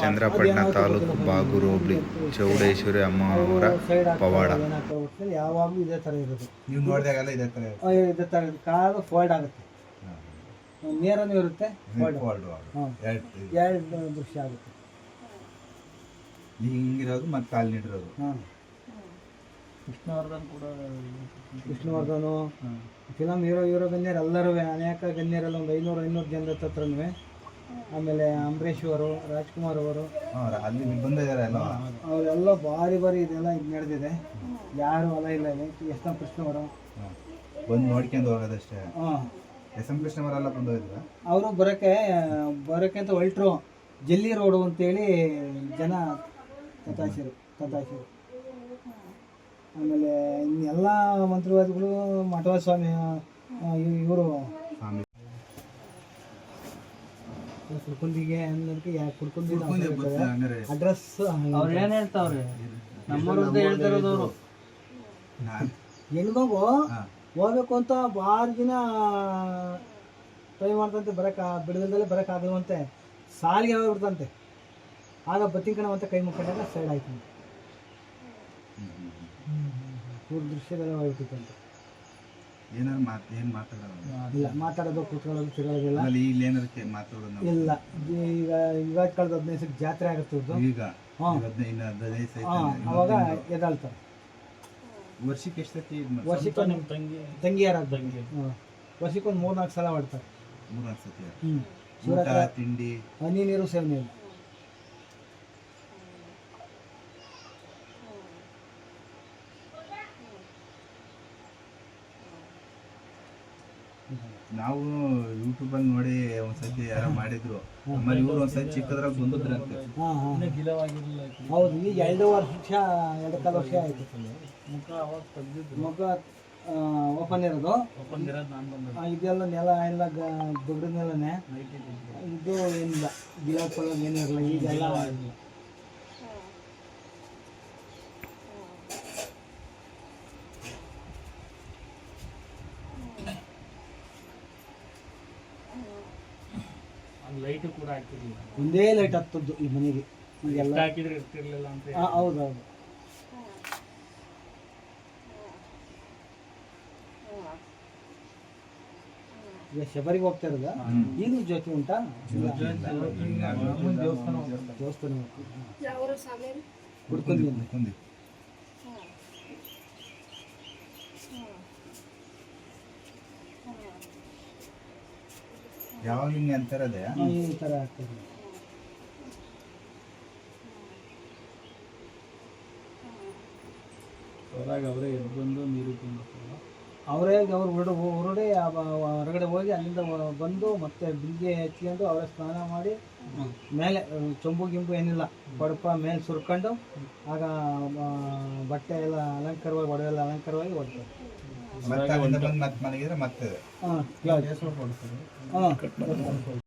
ಚಂದ್ರಪಟ್ಟಣ ತಾಲೂಕು ಬಾಗೂರು ಹೋಬಳಿ ಚೌಡೇಶ್ವರಿ ಅಮ್ಮನವರ ಪವಾಡ. ಯಾವಾಗಲೂ ಇದೇ ಥರ ಇರೋದು. ನೀವು ನೋಡಿದಾಗೆಲ್ಲ ಇದೇ ಥರ ಇದೇ ಥರ. ಕಾಲು ಫೋಲ್ಡ್ ಆಗುತ್ತೆ. ನೇರನೂ ಇರುತ್ತೆ ಫೋಲ್ಡ್ ಎರಡು ಎರಡು ದೃಶ್ಯ ಆಗುತ್ತೆ. ಹಿಂಗಿರೋದು ಮತ್ತೆ ಕಾಲು ನೀಡಿರೋದು. ಹಾಂ ವಿಷ್ಣುವರ್ಧನ್ ಕೂಡ ವಿಷ್ಣುವರ್ಧನು ಫಿಲಮ್ ಹೀರೋ ಹೀರೋ ಗಣ್ಯರು ಎಲ್ಲರೂ ಅನೇಕ ಗಣ್ಯರೆಲ್ಲ ಒಂದು ಐನೂರು ಐನೂರು ಜನರ ಹತ್ರನೂ ಆಮೇಲೆ ಅಂಬರೀಶ್ ಅವರು ರಾಜ್ಕುಮಾರ್ ಅವರು. ಅಲ್ಲಿ ಬಂದಿದ್ದಾರೆ ಎಲ್ಲ? ಅವರೆಲ್ಲ ಭಾರಿ ಭಾರಿ ಇದೆಲ್ಲ ಇದು ನಡೆದಿದೆ. ಯಾರು ಹೊಲ ಇಲ್ಲ ಇಲ್ಲಿ. ಎಸ್ ಎಂ ಕೃಷ್ಣ ಅವರು ಬಂದು ನೋಡ್ಕೊಂಡು ಹೋಗೋದಷ್ಟೇ. ಹಾಂ. ಎಸ್ ಎಂ ಕೃಷ್ಣ ಅವರೆಲ್ಲ ಬಂದು ಹೋಗಿದ್ರ? ಅವರು ಬರೋಕ್ಕೆ ಬರೋಕ್ಕೆ ಅಂತ ಹೊಲ್ಟ್ರು. ಜಲ್ಲಿ ರೋಡು ಅಂತೇಳಿ ಜನ ತತಾಶರು ತತಾಶರು ಆಮೇಲೆ ಇನ್ನೆಲ್ಲ ಮಂತ್ರಿವಾದಿಗಳು ಮಠವಾದ ಸ್ವಾಮಿ ಇವರು ಸ್ವಾಮಿ ಕುಡ್ಕುಂದಿಗೆ ಅನ್ನೋದಕ್ಕೆ ಯಾಕೆ ಹಂಗಾರೆ. ಅಡ್ರೆಸ್ ಅವ್ರು ಏನ್ ಹೇಳ್ತಾವ್ರೆ? ನಮ್ಮವ್ರದ್ದೇ ಹೇಳ್ತಿರೋದು ಅವರು ನಾನು. ಹೆಣ್ಮಗು ಹೋಗ್ಬೇಕು ಅಂತ ಭಾಳ ದಿನ ಟ್ರೈ ಮಾಡ್ತಂತೆ ಬರಕ ಬಿಡದಲ್ಲೇ ಬರಕ್ ಆಗುವಂತೆ ಸಾಲಿಗೆ ಹೋಗ್ಬಿಡ್ತಂತೆ ಆಗ ಬತ್ತಿನ ಕಣ ಅಂತ ಕೈ ಮುಕ್ಕೊಂಡಾಗ ಸೈಡ್ ಆಯ್ತಂತೆ. ಪೂರ್ ದೃಶ್ಯದಲ್ಲೇ ಹೋಗ್ಬಿಟ್ಟಿತ್ತಂತೆ ಏನಾರು ಮಾತು ಏನು ಮಾತಾಡೋದು? ಇಲ್ಲ ಮಾತಾಡೋದು ಕೂತ್ಕೊಳ್ಳೋದು ಅಲ್ಲಿ ಇಲ್ಲಿ. ಏನಾರು ಮಾತಾಡೋದು ನಾವು? ಇಲ್ಲ ಈಗ ಇವಾಗ ಕಳೆದ ಹದಿನೈದು ಜಾತ್ರೆ ಆಗುತ್ತೆ ಇವ್ರದ್ದು ಈಗ? ಹಾಂ. ಹದಿನೈದು ಇನ್ನು ಹದಿನೈದು ಸೈತ ಹಾಂ ಅವಾಗ ಎದಾಳ್ತಾರೆ ವರ್ಷಕ್ಕೆ ಎಷ್ಟು ಸತಿ ಇದು ಮಾಡ್ತಾರೆ? ವರ್ಷಕ್ಕೊಂದು ನಿಮ್ಮ ತಂಗಿ ತಂಗಿ ಯಾರಾದ್ರು ತಂಗಿ. ಹಾಂ. ವರ್ಷಕ್ಕೊಂದು ಮೂರು ನಾಲ್ಕು ಸಲ ಮಾಡ್ತಾರೆ. ಮೂರ್ನಾಲ್ಕು ಸತಿ? ಹ್ಞೂ ಊಟ ತಿಂಡಿ? ಹನಿ ನೀರು ಸೇವನೆ ಇಲ್ಲ. ನಾವು ಯೂಟ್ಯೂಬಲ್ಲಿ ನೋಡಿ ಒಂದ್ಸತಿ ಯಾರೋ ಮಾಡಿದ್ರು. ಆಮೇಲೆ ಇವ್ರು ಒಂದ್ಸತಿ ಚಿಕ್ಕದ್ರಾಗ ಬಂದಿದ್ರಂತೆ. ಹಾಂ ಹಾಂ ಗಿಲವಾಗಿರಲಿಲ್ಲ ಹೌದು ಈಗ ಎರಡು ವರ್ಷ ಎರಡು ಕಾಲು ವರ್ಷ ಆಯಿತು. ಮುಖ ಅವಾಗ ತೆಗ್ದಿದ್ರು. ಮುಖ ಓಪನ್ ಇರೋದು. ಒಪ್ಪಂದಿರೋದು ನಾನು ಬಂದ ಇದೆಲ್ಲ ನೆಲ ಎಲ್ಲ ದೊಡ್ಡ ನೆಲನೇ. ಇದು ಏನಿಲ್ಲ. ಗಿಡ ಪಳ ಏನಿರಲ್ಲ ಈಗೆಲ್ಲ ಲೈಟ್ ಕೂಡ ಹಾಕಿರ್ಲಿಲ್ಲ ಒಂದೇ ಲೈಟ್ ಹತ್ತದ್ದು ಈ ಮನೆಗೆ. ಎಲ್ಲಾ ಹಾಕಿದ್ರೆ ಇರ್ತಿರ್ಲಿಲ್ಲ ಅಂತ ಹಾಂ ಹೌದು ಹೌದು ಈಗ ಶಬರಿಗೆ ಹೋಗ್ತಾ ಇರೋದ? ಈಗಲೂ ಜ್ಯೋತಿ ಉಂಟಾ? ದೇವಸ್ಥಾನ ಹುಡ್ಕೊಂಡಿ ಕುಂದಿ ಯಾವಾಗ ಹಿಂಗೆ ಅಂತಾರದೆ? ಈ ಥರ ಆಗ್ತದೆ. ಹೊರಗೆ ಅವರೇ ಎದ್ದು ಬಂದು ನೀರು ತುಂಬ ಅವರೇ ಅವ್ರು ಹೊರಡು ಹೊರಡೆ ಹೊರಗಡೆ ಹೋಗಿ ಅಲ್ಲಿಂದ ಬಂದು ಮತ್ತೆ ಬಿಲ್ಗೆ ಹಚ್ಕೊಂಡು ಅವರೇ ಸ್ನಾನ ಮಾಡಿ ಮೇಲೆ ಚೊಂಬು ಗಿಂಬು ಏನಿಲ್ಲ ಬಡಪ ಮೇಲೆ ಸುರ್ಕೊಂಡು ಆಗ ಬಟ್ಟೆ ಎಲ್ಲ ಅಲಂಕಾರವಾಗಿ ಒಡವೆಲ್ಲ ಅಲಂಕಾರವಾಗಿ ಹೊಡ್ತಾರೆ. ಮತ್ತೆ ಮನೆಗಿದ್ರೆ ಮತ್ತೆ ಹಾಂ ಹಾಂ.